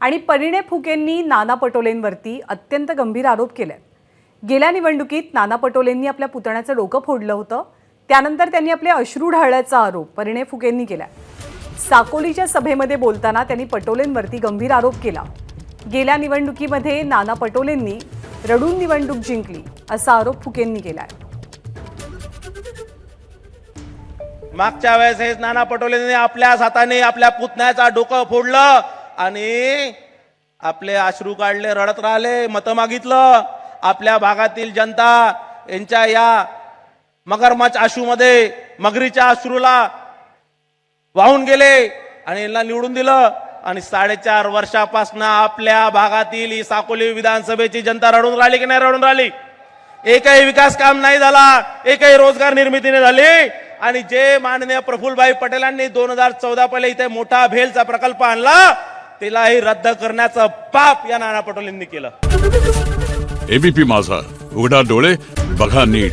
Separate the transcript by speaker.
Speaker 1: आणि परिणय फुकेंनी नाना पटोलेंवरती अत्यंत गंभीर आरोप केले गेल्या निवडणुकीत नाना पटोलेंनी आपल्या पुतण्याचं डोकं फोडलं होतं. त्यानंतर त्यांनी आपले अश्रू ढाळल्याचा आरोप परिणय फुकेंनी केला. साकोलीच्या सभेमध्ये बोलताना त्यांनी पटोलेंवरती गंभीर आरोप केला. गेल्या निवडणुकीमध्ये नाना पटोलेंनी रडून निवडणूक जिंकली असा आरोप फुकेंनी केला
Speaker 2: मागच्या वेळेस हे नाना पटोलेंनी आपल्याच हाताने आपल्या पुतण्याचा डोकं फोडलं. आणि आपले अश्रू काढले रडत राहिले मतं मागितलं. आपल्या भागातील जनता यांच्या या मगरमच्छ आशूमध्ये मगरीच्या अश्रूला वाहून गेले आणि यांना निवडून दिलं. आणि साडेचार वर्षापासून आपल्या भागातील ही साकोली विधानसभेची जनता रडून राहिली की नाही रडून राहिली? एकही विकास काम नाही झाला एकही रोजगार निर्मितीने झाली. आणि जे माननीय प्रफुल्लभाई पटेलांनी दोन हजार चौदा पहिले इथे मोठा भेलचा प्रकल्प आणला तिलाही रद्द करण्याचं पाप या नाना पटोलेंनी केलं.
Speaker 3: एबीपी माझा. उघडा डोळे बघा नीट.